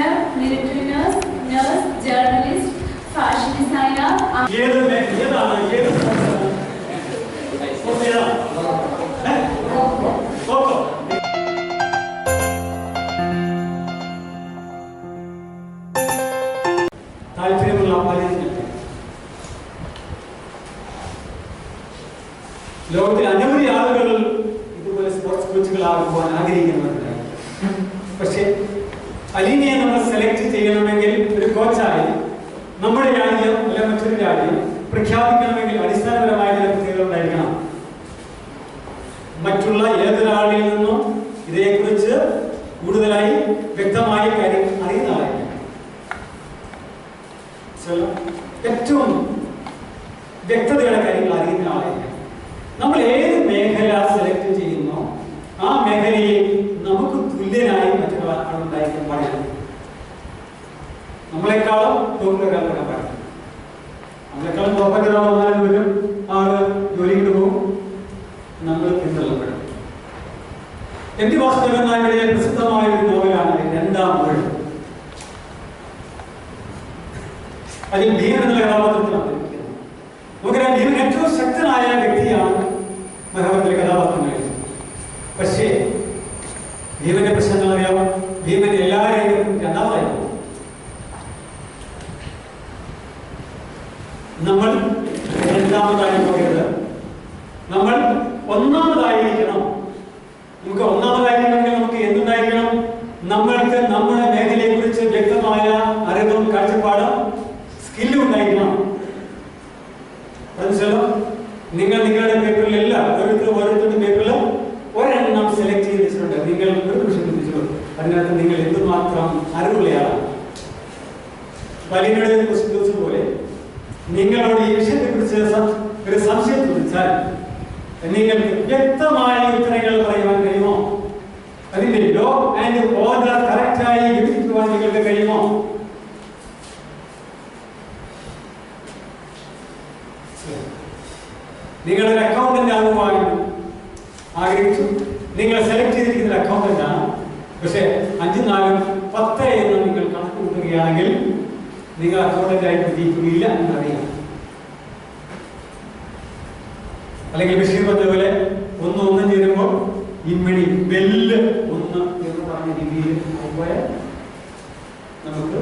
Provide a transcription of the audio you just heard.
Chief Secretary, Doctor, Engineer, Military Nurse, Nurse, Journalist, Fashion Designer, ഏത് may- ഏതാണ് ഏത് സംസ്ഥാനം? ഓ, ഏതാ? ഏ? ഓക്കോ. താല്പര്യമുള്ള പലരും ലോകത്തിൽ അനവധി ആളുകൾ ഇതുപോലെ സ്പോർട്സ് കോച്ചുകളാകുവാൻ ആഗ്രഹിക്കുന്നുണ്ട് ചെയ്യണമെങ്കിൽ ഒരു കോച്ചായി. നമ്മുടെ രാജ്യം അല്ലെ മറ്റൊരു രാജ്യം. പ്രഖ്യാപിക്കണമെങ്കിൽ അടിസ്ഥാനപരമായ ചില പ്രത്യേകത ഉണ്ടായിരിക്കണം. മറ്റുള്ള ഏതൊരാളിൽ നിന്നും ഇതേക്കുറിച്ച് കൂടുതലായി വ്യക്തമായ കാര്യം അറിയുന്ന ഏറ്റവും വ്യക്തതയുടെ കാര്യങ്ങൾ അറിയുന്ന ആളായിരിക്കും നമ്മൾ ഏത് മേഖല സെലക്ട് ചെയ്യുന്നോ നമ്മളെക്കാളും ടോപ്പിൽ ഒരാൾ നമ്മളെക്കാളും ടോപ്പിൽ ഒരാൾ വരും ആൾ ജോലിക്കിട്ട് പോകും. നമ്മൾ പിന്തള്ളപ്പെടും. എം വാസ്തവൻ നായരുടെ പ്രസിദ്ധമായ ഒരു നോവലാണ് രണ്ടാം വീട് അതിൽ ഭീമൻ എന്നുള്ള കഥാപാത്രത്തിലാണ്. നമുക്കറിയാം ഭീമൻ ഏറ്റവും ശക്തനായ വ്യക്തിയാണ് മഹാഭാരതത്തിലെ കഥാപാത്രങ്ങൾ. പക്ഷേ ഭീമന്റെ പ്രശ്നങ്ങൾ അറിയാമോ ഭീമൻ എല്ലാവരെയും രണ്ടാമതായി പോകും. നമ്മൾ രണ്ടാമതായി പോകരുത് നമ്മൾ ഒന്നാമതായിരിക്കണം. നമുക്ക് ഒന്നാമതായിരിക്കണമെങ്കിൽ നമുക്ക് എന്തുണ്ടായിരിക്കണം? നമ്മൾക്ക് നമ്മുടെ മേഖലയെ കുറിച്ച് വ്യക്തമായ അറിവും കാഴ്ചപ്പാടും സ്കില്ലും ഉണ്ടായിരിക്കണം. മനസ്സിലോ നിങ്ങൾ നിങ്ങളുടെ പേപ്പറിൽ അല്ല ഓരോരുത്തരും ഓരോരുത്തരുടെ പേപ്പറിൽ ഒരെണ്ണം സെലക്ട് ചെയ്ത് വെച്ചിട്ടുണ്ട്. നിങ്ങൾ ഒരു പ്രശ്നം അതിനകത്ത് നിങ്ങൾ എന്തുമാത്രം അറിവുള്ളയാളാണ്. ക്വസ്റ്റ്യൻ പോലെ നിങ്ങളോട് ഈ വിഷയത്തെ കുറിച്ച് ഒരു സംശയം ചോദിച്ചാൽ നിങ്ങൾക്ക് വ്യക്തമായ ഉത്തരങ്ങൾ പറയുവാൻ കഴിയുമോ? അതിന്റെ ലോ ആൻഡ് ഓർഡർ കറക്റ്റായി വിഭജിക്കുവാൻ നിങ്ങൾക്ക് കഴിയുമോ? നിങ്ങളൊരു അക്കൗണ്ടന്റ് ആകുവാൻ ആഗ്രഹിച്ചു. നിങ്ങൾ സെലക്ട് ചെയ്തിരിക്കുന്ന അക്കൗണ്ടന്റ് ആണ്. പക്ഷെ അഞ്ചും നാലും പത്ത് എന്ന് നിങ്ങൾ കണക്ക് കൂട്ടുകയാണെങ്കിൽ നിങ്ങൾ അക്കൗണ്ടന്റ് ആയിട്ട് വിജയിക്കുകയില്ല എന്നറിയാം. അല്ലെങ്കിൽ ബഷീർ പറഞ്ഞ ഒന്ന് ഒന്ന് ചേരുമ്പോൾ ഇമ്മണി ബെല്ല് ഒന്ന് എന്ന് പറഞ്ഞ രീതിയിൽ പോയാൽ നമുക്ക്